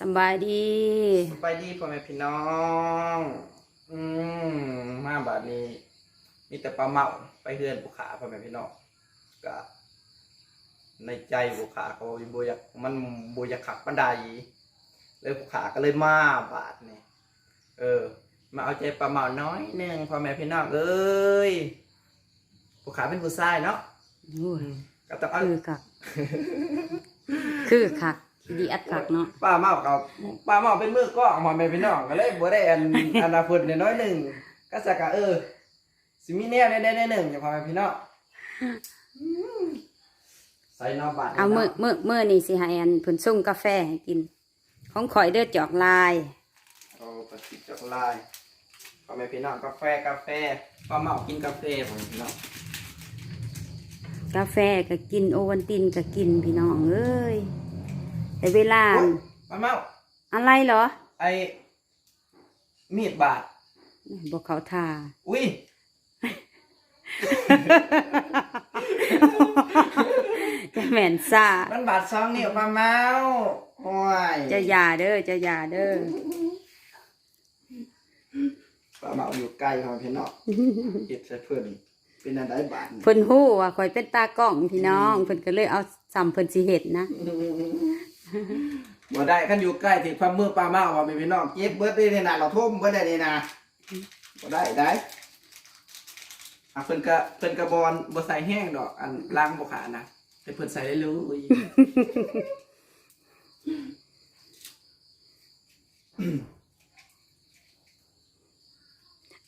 สำบายดี สบายดีพ่อแม่พี่น้อง อืมมาบาดนี้ มีแต่ปลาเมาไปเฮือนบุขาพ่อแม่พี่น้องก็ในใจบุขาเขาบอยากมันบอยากขักบันไดเลยบุขาก็เลยมาบาดนี่เออ มาเอาใจปลาเมาน้อยหนึ่งพ่อแม่พี่น้องเอ้ยบุขาเป็นผู้ชายเนาะโอ้ยก็ต้องเอา คือคัก คือคักที ดีอัดคักเนาะป้าเมากับป้าเมาเป็นมือกล้องพ่อแม่พี่น้องก็เลยบ่ได้อันอันนาพุ่นน้อยหนึ่งก็สักกะเออสิมีแนวได้ได้หนึ่งอย่างพ่อแม่พี่น้องอืมใส่นอกบ้านเอามือมือมือนี่สิให้อันเพิ่นส่งกาแฟให้กิน ของข่อยเด้อจอกลายเอาปฏิจจกลายพ่อแม่พี่น้องกาแฟกาแฟป้าเมากินกาแฟพ่อแม่พี่น้องกาแฟก็กินโอวันตินก็กินพี่น้องเอ้ย แต่เวลาโอ๊ยป้าเมาอะไรเหรอไอ้มีดบาด บอกเขาทา อุ้ย จะแม่นซ่ามันบาดซองนิ้วป้าเมาโอ้ยจะอยาเด้อจะอยาเด้อป้าเมาอยู่ไกลพ่อแม่พี่น้องเก็บใส่เพิ่นเป็นอันใดบาดนี่เพิ่นฮู้ว่าข่อยเป็นตากล้องพี่น้องเพิ่นก็เลยเอาซ้ำเพิ่นสิเฮ็ดนะ บ่ได้ขันอยู่ใกล้ที่ความมือปลาเมาว่าไม่พี่น้องเจ็บเบิดได้นี่นะเราทุ่มเบิดได้นี่นะบ่ได้ได้อะเพิ่นก็เพิ่นก็บอลบ่ใส่แห้งดอก อันล้างบ่ขาดนะแต่เพิ่นใส่ได้เลย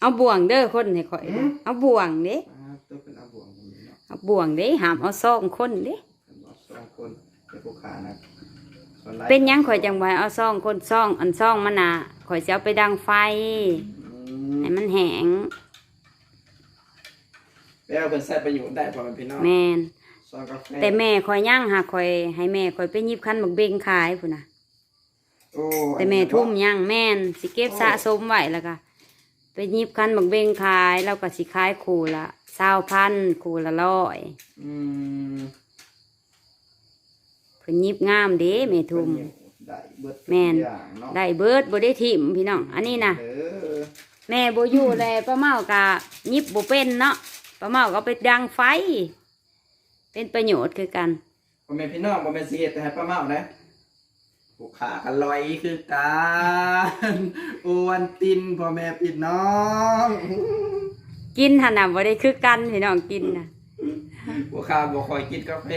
เอาบ่วงเด้อคนให้ข่อยอืมเอาบ่วงเด้อ่าตัวเป็นอาบวงผมนี่เนาะเอาบ่วงเด้หามเอาซองคนเด้เพิ่นบอกสองคนเป็นผู้ขานะส่วหลา เป็นหยังข่อยจังไว้เอาซองคนซองอันซองมันน่ะข่อยสิเอาไปดังไฟอืมให้มันแห้งแล้วเพิ่นใส่ประโยชน์ได้พอมันพี่น้องแม่นซองกาแฟแต่แม่ข่อยย่างหาข่อยให้แม่ข่อยไปหยิบคันบักเบงขายพุ่นน่ะโอ้แต่แม่ทุ่มย่างแม่นสิเก็บสะสมไว้แล้วก็ไปหยิบคันบักเบงขายแล้วก็สิขายคู่ละ20,000คู่ละร้อยอืม เพิ่นหยิบงามเด้แม่ทุ่มได้เบิดทุกแม่น อย่างเนาะได้เบิดบ่ได้ทิ่มพี่น้อง อันนี้น่ะเออแม่บ่อยู่เลยป้าเมากะยิบบ่เป็นเนาะป้าเมาก็ไปดังไฟ เป็นประโยชน์คือกันพ่อแม่พี่น้องพ่อแม่สิเฮ็ดแต่ให้ป้าเมานะผู้ขากันลอยคือกันอวนตินพ่อแม่พี่น้องกินหั่นน่ะบ่ได้คือกันพี่น้องกินน่ะผู้ขาบ่ค่อยกินกาแฟ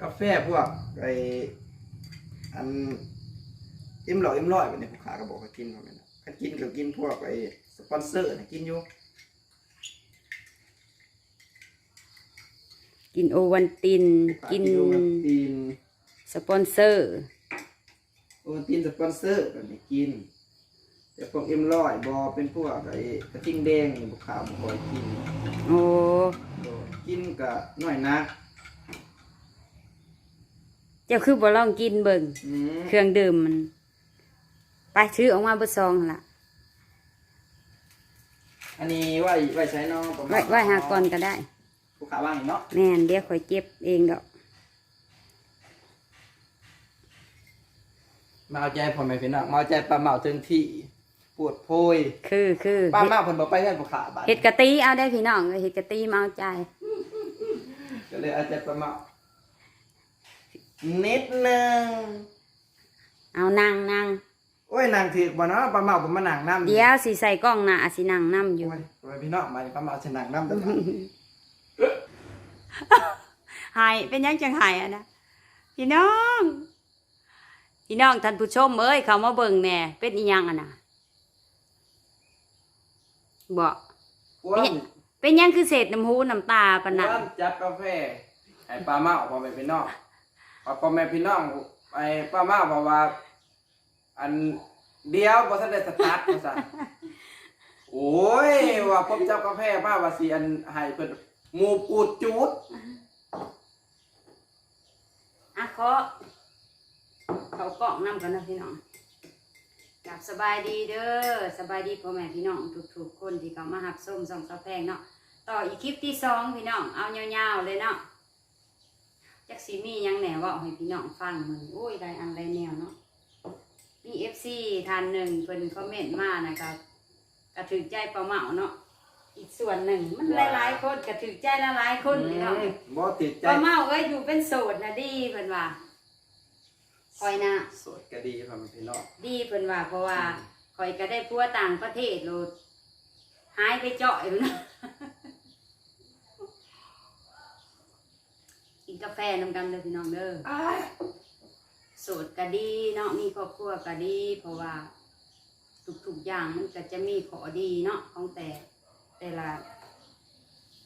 กาแฟพวกไอ้อันอิ่มหลอยอิ่มร้อยแบบนี้ผู้ขาก็บอกให้กินพ่อแม่นะคันกินก็กินพวกไอ้สปอนเซอร์น่ะกินอยู่กินโอวันติน กินโอวัลตินสปอนเซอร์โอวัลตินสปอนเซอร์แบบนี้กิน แต่พวกเอ็มร้อยบอเป็นพวกไอ้กระทิงแดงนี่ผู้ขาบ่ค่อยกิน โอ้ กินก็น้อยนัก เจ้าคือบ่ลองกินเบิ่งอืมเครื่องดื่มมัน ไปซื้อออกมาเบิดซองหั่นล่ะ อันนี้ไว้ไว้ใช้เน้องไว้ไว้หาก่อนก็ได้ผู้ขาว่างเนาะแม่นเดี๋ยวข่อยเก็บเองดอก มาเอาใจพ่อแม่พี่น้องมาเอาใจปลาเมาถึงที่ปวดโพยคือคือปลาเมาเพิ่นบอกไปเฮือนผู้ขาบาดเฮ็ดกะตีเอาได้พี่น้องเฮ็ดกะตีมาเอาใจก็เลยเอาใจปลาเมา นิดนึงเอานั่งนั่งโอ้ยนางถือบ่เนาะปลาเมาผมมานั่งน้ำเดี๋ยวสิใส่กล้องหน้าสินั่งนํอยู่ โอ้ยพ่อแม่พี่น้องมาปลาเมาสินั่งน้ำเด้อหายเป็นหยังจังหายอะนะพี่น้องพี่น้องท่านผู้ชมเอ้ยเขามาเบิ่งแหน่เป็นอีหยังอะนะบอกอ้วนเป็นหยังคือเศษน้ำหูน้ำตาปะนะอ้วนจับกาแฟให้ปลาเมาพ่อแม่พี่น้อง พอพ่อแม่พี่น้องไอ้ปลาเมาบอกว่า อันเดียวบ่ทันได้สตาร์ทว่าซั่นโอ้ยว่าผมจับกาแฟมาว่าสิอันให้เพิ่นหมูปูดจูดอะขอเขากล้องนํกันนะพี่น้องกลับสบายดีเด้อสบายดีพ่อแม่พี่น้องทุกๆคนที่เขามาหับส้มส่องกาแฟเนาะต่ออีกคลิปที่สองพี่น้องเอายาวๆเลยเนาะ จักสีมีหยังแหน่เว่าให้พี่น้องฟังมันโอ้ยได้อันไรแนวเนาะซีท่านหนึ่งเพิ่นคอมเมนต์มานะครับกระถึกใจปลาเหมาเนาะอีกส่วนหนึ่งมันหลายๆคนกระถึกใจละหลายๆคนพี่น้องอืมบ่ติดใจปลาเหมาเอ้ยอยู่เป็นโสดนะดีเพิ่นว่าคอยนะโสดก็ดีพ่อแม่พี่น้องดีเพิ่นว่าเพราะว่าคอยก็ได้พัวต่างประเทศโลดหายไปเจาะอยู่นะ กินกาแฟนำกันเลยพี่น้องเด้ออ้ายโสดก็ดีเนาะมีครอบครัวก็ดี เพราะว่าทุกๆอย่างมันก็จะมีข้อดีเนาะของแต่แต่ละ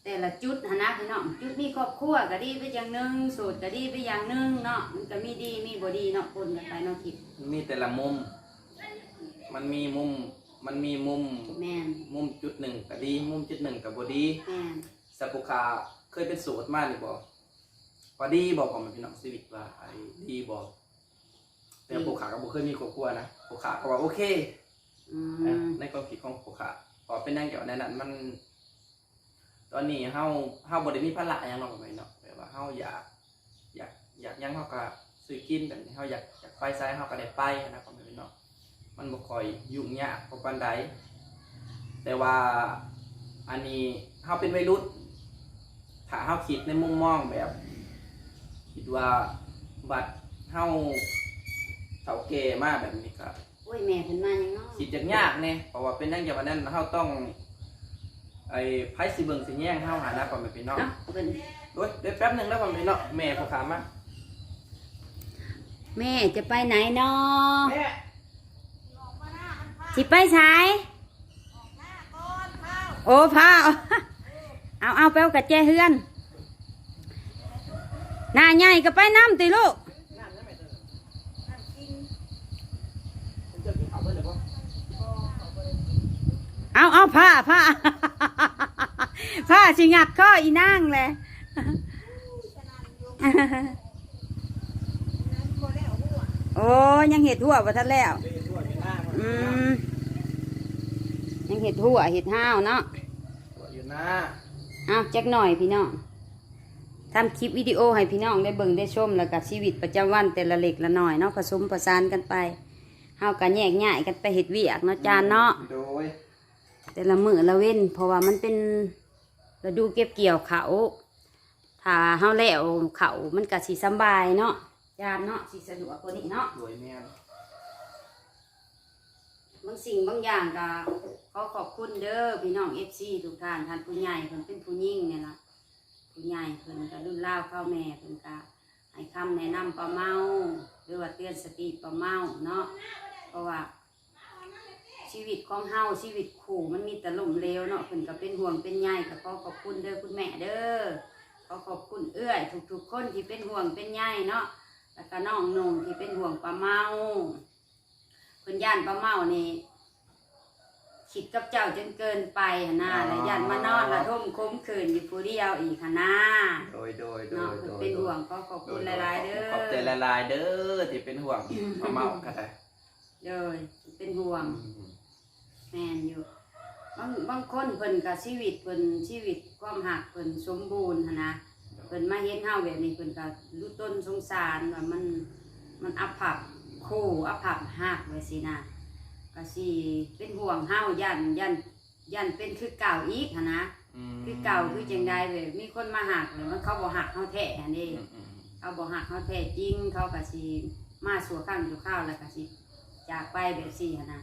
แต่ละจุดหั้นนะพี่น้องจุดมีครอบครัวก็ดีไปอย่างหนึงโสดก็ดีไปอย่างหนึงเนาะมันก็มีดีมีบ่ดีเนาะคนกันไปเนาะคิดมันมีแต่ละมุม มันมีมุมมันมีมุมแม่นมุมจุดหนึ่งก็ดี มุมจุดหนึ่งก็บ่ดีแม่นสัปุขาเคยเป็นโสดมาหรือบ่ พอดีบอกผมพี่น้องชีวิตว่าไอ้ดีบอกแต่ปุขาก็บ่เคยมีครอบครัวนะปุขาก็ว่าโอเคอืนะมในความคิดของปุขาพอเป็นนั่งเกี่ยวในนั้นมัน ตอนนี้เฮาเฮาบ่ได้มีภาระหยังหรอกไปเนาะแบบว่าเฮาอยาก อยากอยากหยังเฮาก็ซื้อกินแบบนี้เฮาอยากอยากไปไสเฮาก็ได้ไปนะพ่อแม่พี่น้องมันบ่ค่อยยุ่งยากปานใดแต่ว่าอันนี้เฮาเป็นวัยรุ่นถ้าเฮาคิดในมุมมองแบบคิด ว่าบัดเฮาเฒ่าแก่มาแบบนี้ก็โอ้ยแม่เพิ่นมายังเนาะคิดยากยากๆเนี่ยเพราะว่าเป็นนั่งอย่างวันนั้นเฮาต้องไอ้ไผสิเบิ่งสิแย่งเฮาหาหน้าพ่อแม่พี่น้องเนาะเพิ่นโอ้ยเดี๋ยวแป๊บหนึงแล้วพ่อแม่พี่น้องแม่ผู้ขามาแม่จะไปไหนเนาะแม่สิไปไสายโอ้พาเอาเอาไปเอากระแจเฮือน หน้าใหญ่ก็ไปน้ำติลูกเอาเอาผ้าผ้าผ้าสิงัดข้ออีนางเลยโอ้ยังเห็ดหัวบ่ทันแล้ว อืมยังเห็ดหัวเห็ดห้าวเนาะตัวอยู่หน้าเอาจักหน่อยพี่น้อง ทำคลิปวิดีโอให้พี่น้องได้เบิ่งได้ชมแล้วกับชีวิตประจำวันแต่ละเล็กละหน่อยเนาะผสมผสานกันไปเฮากันแยกง่ายกันไปเห็ดเวียกเนาะจานเนาะโดยแต่ละมือละเว้น เพราะว่ามันเป็นฤดูเก็บเกี่ยวเขาถ้าเฮาแล้วเขามันก็สิสำบายเนาะจานเนาะสิสะดวกกว่านี้เนาะโดยแม่นบางสิ่งบางอย่างก็ขอขอบคุณเด้อพี่น้องเอฟซีทุกท่านท่านผู้ใหญ่เพิ่นเป็นผู้ยิ่งเนี่ยล่ะ ผู้ใหญ่เพิ่นก็รุ่นเล่าเข้าแม่เพิ่นก็ให้คำแนะนำประเมาหรือว่าเตือนสติประเมาเนาะเพราะว่า ชีวิตของเฮาชีวิตขู่มันมีแต่ล่มเลวเนาะเพิ่นก็เป็นห่วงเป็นใยก็ขอขอบคุณเด้อคุณแม่เด้อขอขอบคุณเอื้อยทุกๆคนที่เป็นห่วงเป็นใยเนาะแล้วก็น้องนงที่เป็นห่วงประเมาเพิ่นย่านป้าเมานี่ คิดกับเจ้าจนเกินไปหนนาแล้วย่านมานอนละทุ่มคุ้มคืนอยู่ผู้เดียวอีกหนนาโดยโดยโดเนาะยเพิ่โดนยเป็นห่วงก็ขอบคุณหลายๆเด้อขอบใจหลายๆเด้อที่เป็นห่วงมาเมาก็ได้เด้อเป็นห่วงอืมแม่นอยู่บางบางคนเพิ่นกับชีวิตเพิ่นชีวิตความหักเพิ่นสมบูรณ์หั้นนะเพิ่นมาเห็นเฮาแบบนี้เพิ่นก็รู้ต้นสงสารว่ามันมันอับผับคู่อับผับหักไว้สินะ ก็สิเป็นห่วงเฮาย่านย่านย่านเป็นคือเก่าอีกหั้นนะมคือเก่าคือจังใดแบบมีคนมาหักเลยมันเขาบ่หักเฮาแท้อันนี้อืมอืมเขาบ่หักเฮาแท้จริง เขาก็สิมาสัวข้างอยู่ข้าวแล้วก็สิจากไปแบบสี่หั้นนะ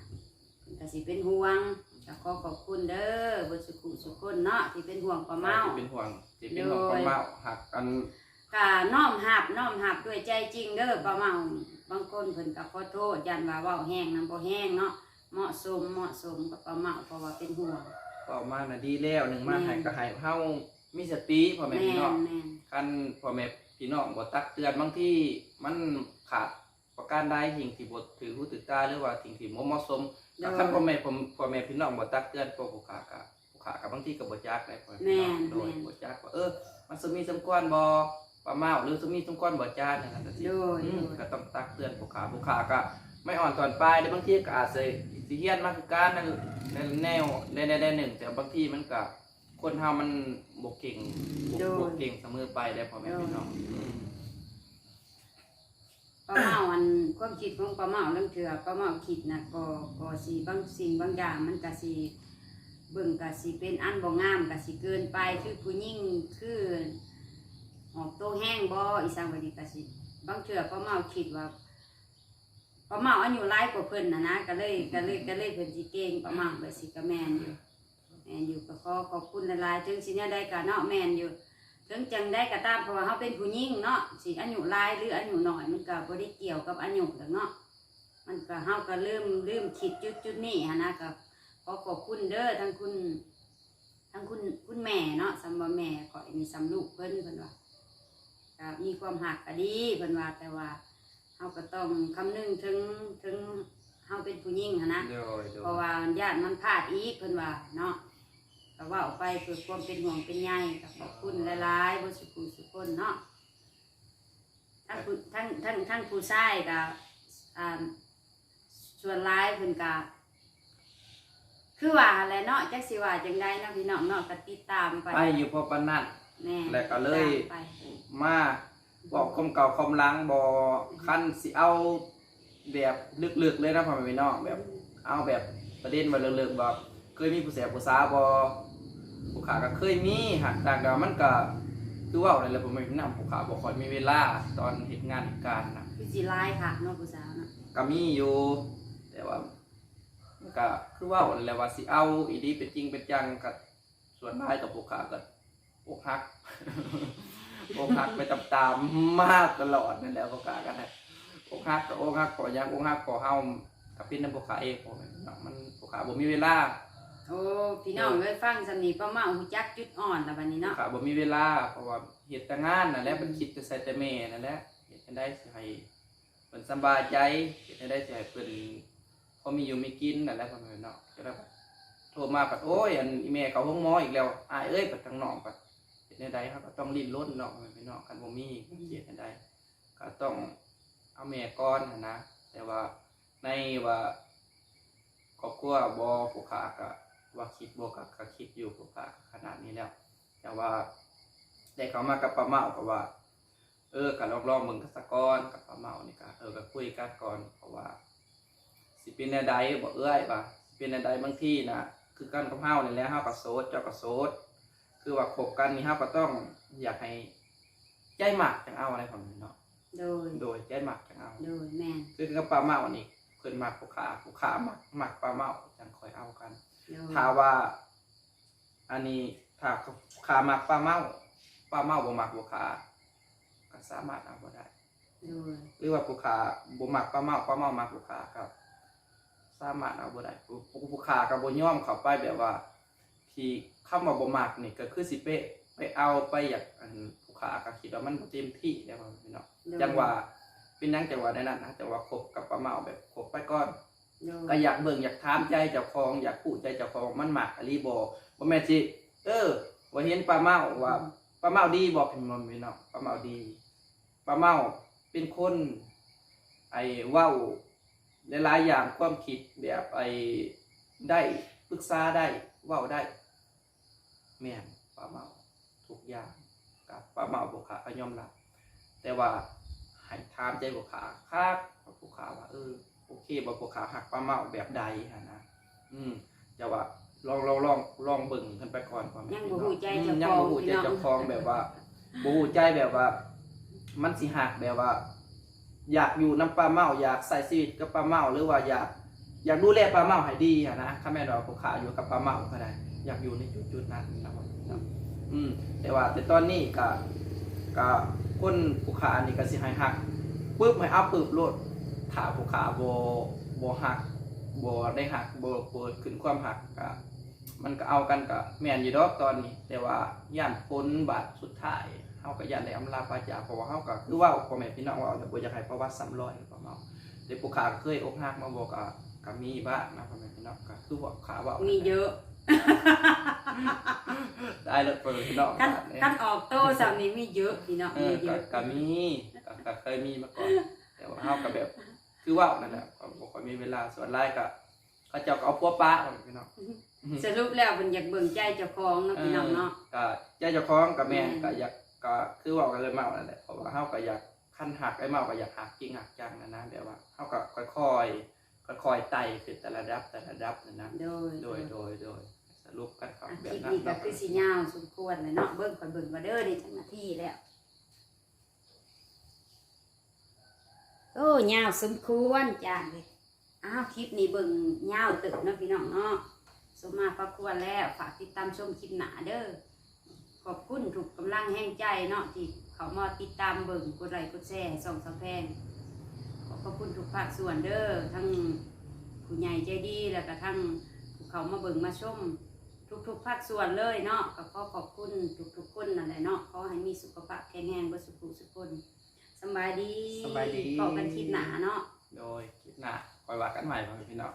เพิ่นก็สิเป็นห่วงก็ขอขอบคุณเด้อเบ่สุขุสุขคนเนาะที่เป็นห่วงป้าเมา ที่เป็นห่วงที่เป็นห่วงปลาเมาหักกันก็น้อมหับน้อมหับด้วยใจจริงเด้อป้าเมา บางคนเพิ่นก็ขอโทษยันว่าเว้าแห้งนํบ่แห้งเนาะเหมาะสมเหมาะสมกับป้าเมาเพราะว่าเป็นห่วง ก็มาน่ะดีแล้วหนึ่งมาแม่น ให้ก็ให้เฮามีสติพ่อแม่แม่พี่น้องนแม่นคันพ่อแม่พี่น้องบ่ตักเตือนบางที่มันขาดประการใดสิ่งที่บ่ถือหูถือตาหรือว่าสิ่งที่บ่เหมาะสมเด้อคันพ่อแม่ผมพ่อแม่พี่น้องบ่ตักเตือนพวกผู้ขาก็ผู้ขาก็บางทีก็บ่จักได้พ่อแม่พี่น้องแม่นโดยแม่น บ่จักว่าเออมันสมมีสมควรบ่ ประมาทหรือสมมีสมควรบ่จ้านั่นน่ะสิโดย อืมโดยก็ต้องตักเตือนผู้ขาผู้ขาก็ไม่อ่อนตอนปลายแต่บางทีก็อาจจะสิเฮียนมากคือการในในแนวในในในหนึ่ง แต่บางทีมันก็คนเฮามันบ่เก่งบ่โดย บ่เก่งเสมอไปได้พ่อแม่พี่น้องอืมป้าเมาอันความคิดของป้าเมาเรื่องเถื่อป้าเมาคิดนะก็ก็สิบางสิ่งบางอย่างมันก็สิเบิ่งก็สิเป็นอันบ่งามก็สิเกินไปคือผู้หญิงคือ ออกโตแห้งบ่อีสังวดีก็สิบางเถื่อป้าเมาคิดว่าป้าเมาอายุหลายกว่าเพิ่นนะนะก็เลยก็เลยก็เลยเพิ่นสิเก่งป้าเมาเลยสิก็แมนอยู่แมนอยู่ก็ขอขอบคุณหลายๆถึงสิเนี่ยได้ก็เนาะแมนอยู่ถึงจังได้ก็ตามเพราะว่าเขาเป็นผู้หญิงเนาะสิอายุหลายหรืออายุน้อยมันก็บ่ได้เกี่ยวกับอายุหรอกเนาะมันก็เฮาก็เริ่มเริ่มคิดจุดจุดนี้ฮะนะก็ขอขอบคุณเด้อทั้งคุณทั้งคุณคุณแม่เนาะสำหรับแม่ก็มีสำลูกเพิ่นเพิ่นว่า ก็มีความหักก็ดีเพิ่นว่าแต่ว่าเฮาก็ต้องคำนึงถึงถึงเฮาเป็นผู้หญิงหั้นนะ โดยโดเพราะยว่าญาติมันพลาดอีกเพิ่นว่าเนาะก็เว่าออกไปเพื่อความเป็นห่วงเป็นใยก็ขอบคุณหลายๆบ่สุขุสุคนเนาะทั้งผู้ทั้งทั้งทั้งผู้ชายก็อ่าส่วนหลายเพิ่นก็คือว่าอะไรเนาะจักสิว่าจังไดเนาะพี่น้องเนาะก็ติดตามไปไปอยู่พอปานนั้น แม่แล้วก็เลยติดตามไปมาบอกคมเก่าคมหลังบอคันสิเอาแบบลึกๆเลยนะพ่อแม่พี่น้องแบบ เอาแบบประเด็นมาเลิกๆบอกเคยมีผู้เสียผู้สาวบอผู้ขาก็เคยมีหักแต่ก็มันก็คือว่าอะไรแหละผมไม่นำผู้ขาบอกคอยมีเวลาตอนเหตุงานเหตุการณ์นะคือสิหลายค่ะเนาะผู้สาวเนาะก็มีอยู่ แต่ว่ามันก็คือว่าอะไรแหละว่าสิเอาอีดีเป็นจริงเป็นจังกับส่วนมากกับผู้ขาก็ อกหักอกหักไปตามๆมากตลอดนั่นแหละผู้ขากันนะอกหักกับอกหักขอยังอกหักขอเฮากับพี่น้ำผู้ขาเองผมเนาะมันผู้ขาบ่มีเวลาโอ้พี่น้องเอ้ยฟังสำนีป้าเมาฮู้จักจุดอ่อนแล้วบัดนี้เนาะค่ะบ่มีเวลาเพราะว่าเฮ็ดแต่งานนั่นแหละมันคิดแต่ใส่แต่แม่นั่นแหละเฮ็ดจังได๋สิให้เพิ่นสำบายใจเฮ็ดจังได๋สิให้เพิ่นพอมีอยู่มีกินนั่นแหละพ่อแม่เนาะก็ได้โทรมาปัดโอ้ยอันอีแม่เขาห้องหมออีกแล้วอายเอ้ยปัดทางน้องปัด เฮ็ดเฮาก็ต้องลิ้นรนเนาะพ่อแม่พี่น้องคันบ่มีก็เฮ็ดจังได๋ก็ต้องเอาแม่ก่อนนะ แต่ว่าในว่าครอบครัวบ่ผู้ขาก็ว่าคิดบ่ก็ก็คิดอยู่ผู้ขาขนาดนี้แล้ว แต่ว่าได้เขามากับป้าเมาก็ว่า เออกับลองลองๆมึงกับสะกอนกับป้าเมานี่ก็เออก็คุยกันก่อนเพราะว่า สิเป็นแนใดบอกเอ้ยว่าสิเป็นแนใดบางที่นะคือกันกับเฮานี่แหละเฮากับโซดเจ้ากับโซด คือว่าคบกันนี่เฮาก็ต้องอยากให้ใจหมักจังเอาอะไรของมันเนาะโดยโดยใจหมักจังเอาโดยแม่นคือกับป้าเมานี่เพิ่นมักผู้ขาผู้ขามักมักป้าเมาจังคอยเอากันโดยถ้าว่า อันนี้ถ้าขามักปลาเมาปลาเมาบ่มักบุขาก็สามารถเอาบ่ได้โดยหรือว่าบุขาบ่มักปลาเมาปลาเมามักบุขาครับ สามารถเอาบ่ได้ผู้บุขาก็บ่ยอมเข้าไปแบบว่า ที่คำว่าบ่มักนี่ก็คือสิไปไปเอาไปอยากอันผู้ขาก็คิดว่ามันบ่เต็มที่แล้วพี่น้องโดยจังว่าเป็นนังจังหวะในนั้นนะแต่ว่าคบกับปลาเมาแบบคบไปก่อนโดยก็อยากเบิ่งอยากถามใจเจ้าของอยากพูดใจเจ้าของมันหมักอลีบอบ่แม่นสิเออว่าเห็นปลาเมาว่าปลาเมาดีบอกเป็นมันพี่น้องปลาเมาดีปลาเมาเป็นคนไอ้เว้าหลายๆอย่างความคิดแบบไอ้ได้ปรึกษาได้เว้าได้ แม่นปลาเมาทุกอย่างกับปลาเมาบุคาก็ยอมรับแต่ว่าให้ถามใจบุคาคักบุคาว่าเออโอเคบ่พวกขาหักปลาเมาแบบใดฮะนะอืมจะว่าลองลองลองลองเบิ่งขึ้นไปก่อนก่อนยังบ่ฮู้ใจอืมเจ้ายังของบ่ฮู้ใจพี่น้องเจ้าของแบบว่าบ่ฮู้ใจแบบว่า มันสิหักแบบว่า อยากอยู่น้ำปลาเมาอยากใส่ชีวิตกับปลาเมาหรือว่าอยาก อยากดูแลปลาเมาให้ดีอะนะถ้าแม่นว่าพวกขาอยู่กับปลาเมาก็ได้ อยากอยู่ในจุดจุดนั้นนะครับอืมแต่ว่าแต่ตอนนี้ก็ก็คนผู้ขานี่ก็สิให้หักปึ๊บให้เอาปึ๊บโลดถ้าผู้ขาโบโบหักโบได้หักโบเปิดขึ้นความหักก็มันก็เอากันกับแม่นอยู่ดอกตอนนี้ แต่ว่าย่านพ้นบาทสุดท้ายเฮาก็ย่านได้อำลาปาจาเพราะว่าเฮาก็คือว่าพ่อแม่พี่น้องว่าแต่บ่อยากให้ประวัติซ้ำรอยประมาณแต่ผู้ขาเคยอกหักมาบอกก็ก็มีบ้างนะพ่อแม่พี่น้องก็คือว่าขาว่ามีเยอะ ได้แล้วเปิดพี่น้องขั้นบาดเนี่ยขั้นออกโต้สำนี้มีเยอะพี่น้องเอมีอเยก็อะก็มีก็ก็เคยมีมาก่อน แต่ว่าเฮาก็แบบ คือว่านั่นแหละก็บ่ค่อยมีเวลาส่วนหลายก็เขาเจ้าก็เอาปัวป้าเอาพี่น้อง สรุปแล้วมันอยากเบิ่งใจเจ้าของเนาะพี่น้องเนาะ ก็ใจเจ้าของกับแม่แม่ก็อยากก็คือว่ากันเลยมานั่นแหละเพราะว่าเฮาก็อยากคันหักไอ้เมาก็อยากหักจริงหักจังนะนะแบบว่าเขาก็ค่อยๆค่อยๆไต่ขึ้นแต่ละระดับแต่ละระดับนะนะโดยโดยโดยโดยส รุปกันครับอาแบทิบตย์นั้นนี้ก็เนาะคือสียาวสมควรเลยเนาะเบิ่งก่อนเบิ่งว่าเด้อนี่จังนาทีแล้ว โอ้ยาวสมควรจ้าเลยอ้าวคลิปนี้เบิ่งยาวตึกเนาะพี่น้องเนาะสมมาพระควรแล้วฝากติดตามชมคลิปหนาเด้อขอบคุณถูกกำลังแห่งใจเนาะที่เขามาติดตามเบิ่งกดไลค์กดแชร์ส่องสะแพงขอบพระคุณทุกภาคส่วนเด้อทั้งผู้ใหญ่ใจดีแล้วก็ทั้งผู้เขามาเบิ่งมาชม ทุกๆภาคส่วนเลยเนาะก็ขอขอบคุณทุกๆคนนั่นแหละเนาะขอให้มีสุขภาพแข็งแรงเบ่สุขสุขคนสำบายดีสบายดีพบกันคลิปหนาเนาะโดยคลิปหน้าคอยว่ากันใหม่พ่อแม่พี่น้อง